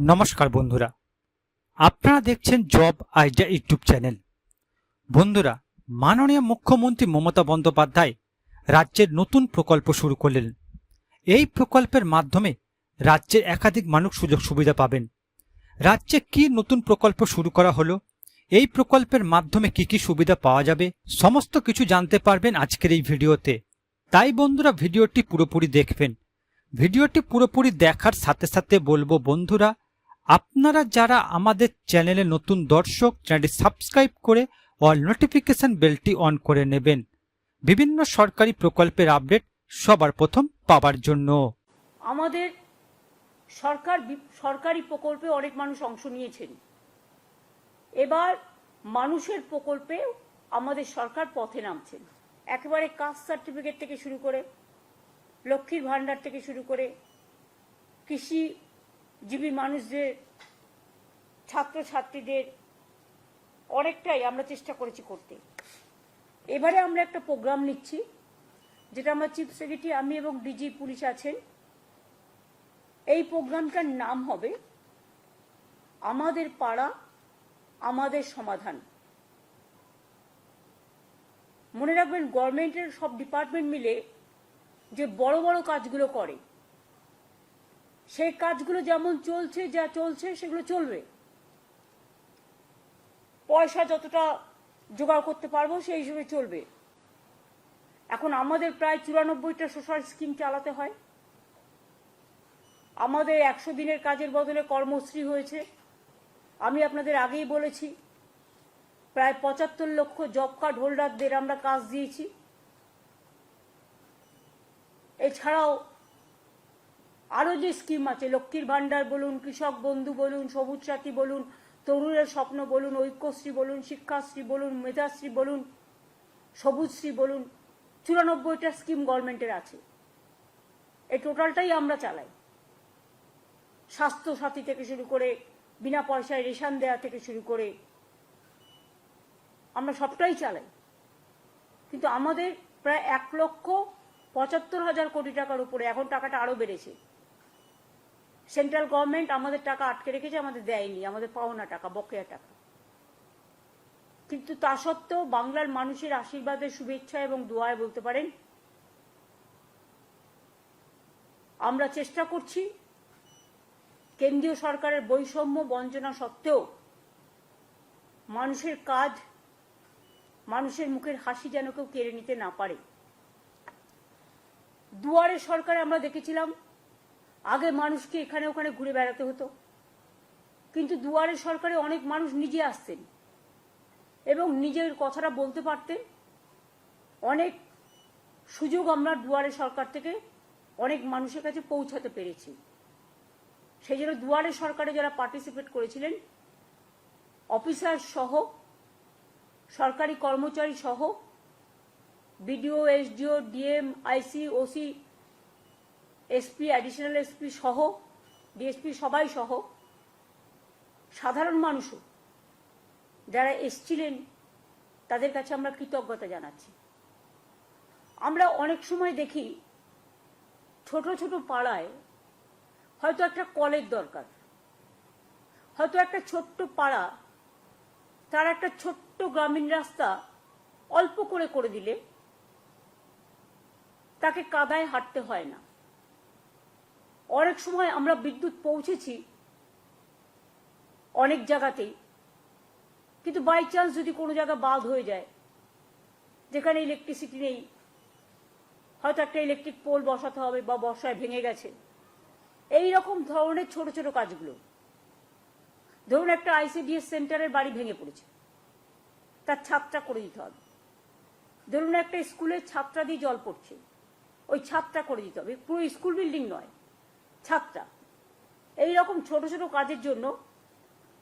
নমস্কার বন্ধুরা। আপনারা দেখছেন জব আইডিয়া ইউটিউব চ্যানেল। বন্ধুরা, মাননীয় মুখ্যমন্ত্রী মমতা বন্দ্যোপাধ্যায় রাজ্যের নতুন প্রকল্প শুরু করলেন। এই প্রকল্পের মাধ্যমে রাজ্যের একাধিক মানুষ সুযোগ সুবিধা পাবেন। রাজ্যে কি নতুন প্রকল্প শুরু করা হলো? এই প্রকল্পের মাধ্যমে কি কি সুবিধা পাওয়া যাবে? সমস্ত কিছু জানতে পারবেন আজকের এই ভিডিওতে। তাই বন্ধুরা, ভিডিওটি পুরোপুরি দেখবেন। ভিডিওটি পুরোপুরি দেখার সাথে সাথে বলব, বন্ধুরা আপনারা যারা আমাদের চ্যানেলে নতুন দর্শক, চ্যানেলটি সাবস্ক্রাইব করে অল নোটিফিকেশান বেলটি অন করে নেবেন। বিভিন্ন সরকারি প্রকল্পের আপডেট সবার প্রথম পাওয়ার জন্য। আমাদের সরকার সরকারি প্রকল্পে অনেক মানুষ অংশ নিয়েছেন। এবার মানুষের প্রকল্পে আমাদের সরকার পথে নামছেন। একেবারে কাস্ট সার্টিফিকেট থেকে শুরু করে, লক্ষ্মীর ভাণ্ডার থেকে শুরু করে কৃষিজীবী মানুষদের, ছাত্রছাত্রীদের অনেকটাই আমরা চেষ্টা করেছি করতে। এবারে আমরা একটা প্রোগ্রাম নিচ্ছি, যেটা আমরা চিফ সেক্রেটারি আমি এবং ডিজি পুলিশ আছেন। এই প্রোগ্রামটার নাম হবে, আমাদের পাড়া, আমাদের সমাধান। মনে রাখবেন গভর্নমেন্টের সব ডিপার্টমেন্ট মিলে যে বড় বড় কাজগুলো করে সেই কাজগুলো যেমন চলছে, যা চলছে, সেগুলো চলবে। পয়সা যতটা জোগাড় করতে পারব, সেই হিসেবে চলবে। এখন আমাদের প্রায় চুরানব্বইটা সোশ্যাল স্কিম চালাতে হয়। আমাদের একশো দিনের কাজের বদলে কর্মশ্রী হয়েছে। আমি আপনাদের আগেই বলেছি, প্রায় পঁচাত্তর লক্ষ জব কার্ড হোল্ডারদের আমরা কাজ দিয়েছি। এছাড়াও আরও যে স্কিম আছে, লক্ষ্মীর ভাণ্ডার বলুন, কৃষক বন্ধু বলুন, সবুজ সাথী বলুন, তরুণের স্বপ্ন বলুন, ঐক্যশ্রী বলুন, শিক্ষাশ্রী বলুন, মেধাশ্রী বলুন, সবুজশ্রী বলুন, চুরানব্বইটা স্কিম গভর্নমেন্টের আছে। এই টোটালটাই আমরা চালাই। স্বাস্থ্য সাথী থেকে শুরু করে, বিনা পয়সায় রেশন দেওয়া থেকে শুরু করে, আমরা সবটাই চালাই। কিন্তু আমাদের প্রায় এক লক্ষ পঁচাত্তর হাজার কোটি টাকার উপরে, এখন টাকাটা আরও বেড়েছে। সেন্ট্রাল গভর্নমেন্ট আমাদের টাকা আটকে রেখেছে, আমাদের দেয়নি, আমাদের পাওনা টাকা, বকেয়া টাকা। কিন্তু তা সত্ত্বেও বাংলার মানুষের আশীর্বাদের শুভেচ্ছা এবং দোয়ায় বলতে পারেন, আমরা চেষ্টা করছি কেন্দ্রীয় সরকারের বৈষম্য বঞ্চনা সত্ত্বেও মানুষের কাজ, মানুষের মুখের হাসি যেন কেউ কেড়ে নিতে না পারে। দুয়ারে সরকারে আমরা দেখেছিলাম আগে মানুষকে এখানে ওখানে ঘুরে বেড়াতে হতো। কিন্তু দুয়ারে সরকারে অনেক মানুষ নিজে আসতেন এবং নিজের কথাটা বলতে পারতেন। অনেক সুযোগ আমরা দুয়ারে সরকার থেকে অনেক মানুষের কাছে পৌঁছাতে পেরেছি। সেই জন্য দুয়ারে সরকারে যারা পার্টিসিপেট করেছিলেন অফিসার সহ, সরকারি কর্মচারী সহ BDO SDO DM IC OC SP additional SP সহ ডিএসপি সবাই সহ, সাধারণ মানুষও যারা এসছিলেন, তাদের কাছে আমরা কৃতজ্ঞতা জানাচ্ছি। আমরা অনেক সময় দেখি, ছোট ছোট পাড়ায় হয়তো একটা কলের দরকার, হয়তো একটা ছোট্ট পাড়া, তার একটা ছোট্ট গ্রামীণ রাস্তা অল্প করে করে দিলে তাকে কাদায় হাঁটতে হয় না। অনেক সময় আমরা বিদ্যুৎ পৌঁছেছি অনেক জায়গাতেই। কিন্তু বাই চান্স যদি কোনো জায়গা বাদ হয়ে যায়, যেখানে ইলেকট্রিসিটি নেই, হয়তো একটা ইলেকট্রিক পোল বসাতে হবে বা বর্ষায় ভেঙে গেছে। এই রকম ধরনের ছোট ছোট কাজগুলো। ধরুন একটা আইসিডিএস সেন্টারের বাড়ি ভেঙে পড়েছে। তার ছাদটা করে দিতে হবে। ধরুন একটা স্কুলের ছাদটা দিয়ে জল পড়ছে। ওই ছাদটা করে দিতে হবে। পুরো স্কুল বিল্ডিং নয়। ছাদটা এই রকম ছোট ছোট কাজের জন্য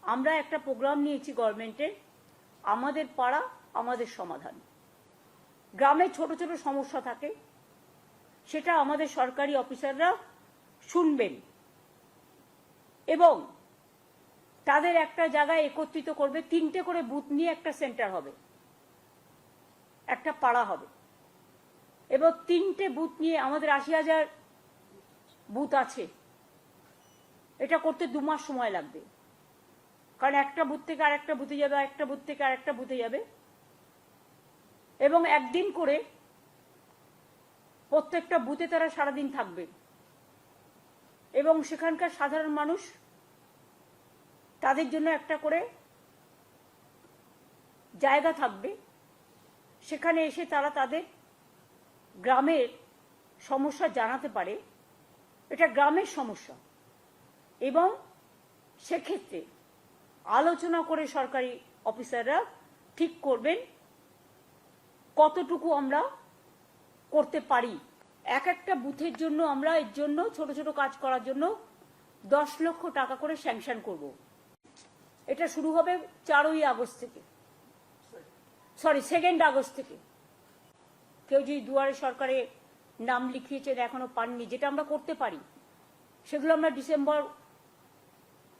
আমরা একটা প্রোগ্রাম নিয়েছি গভর্নমেন্টের আমাদের পাড়া, আমাদের সমাধান। গ্রামে ছোট ছোট সমস্যা থাকে, সেটা আমাদের সরকারি অফিসাররা শুনবেন এবং তাদের একটা জায়গায় একত্রিত করবে, তিনটে করে বুথ নিয়ে একটা সেন্টার হবে, একটা পাড়া হবে। এবং তিনটে বুথ নিয়ে আমাদের আশি হাজার বুথ আছে। এটা করতে দু মাস সময় লাগবে। কারণ একটা বুথ থেকে আরেকটা বুথে যাবে, আরেকটা বুথ থেকে আরেকটা বুথে যাবে। এবং একদিন করে প্রত্যেকটা বুথে তারা সারাদিন থাকবে। এবং সেখানকার সাধারণ মানুষ তাদের জন্য একটা করে জায়গা থাকবে। সেখানে এসে তারা তাদের গ্রামের সমস্যা জানাতে পারে। এটা গ্রামের সমস্যা। এবং সেক্ষেত্রে আলোচনা করে সরকারি অফিসাররা ঠিক করবেন কতটুকু আমরা করতে পারি। এক একটা বুথের জন্য আমরা এর জন্য ছোট ছোট কাজ করার জন্য দশ লক্ষ টাকা করে স্যাংশন করব। এটা শুরু হবে চারই আগস্ট থেকে। সরি সেকেন্ড আগস্ট থেকে। কেউ যদি দুয়ারে সরকারে নাম লিখিয়েছেন, এখনও পাননি, যেটা আমরা করতে পারি, সেগুলো আমরা ডিসেম্বর,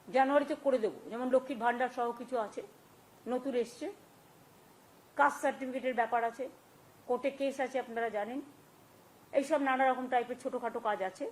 জানুয়ারিতে করে দেব। যেমন লক্ষ্মীর ভাণ্ডার সহ কিছু আছে, নতুন এসছে। কাস্ট সার্টিফিকেটের ব্যাপার আছে, কোর্টে কেস আছে আপনারা জানেন। এইসব নানা রকম টাইপের ছোটোখাটো কাজ আছে।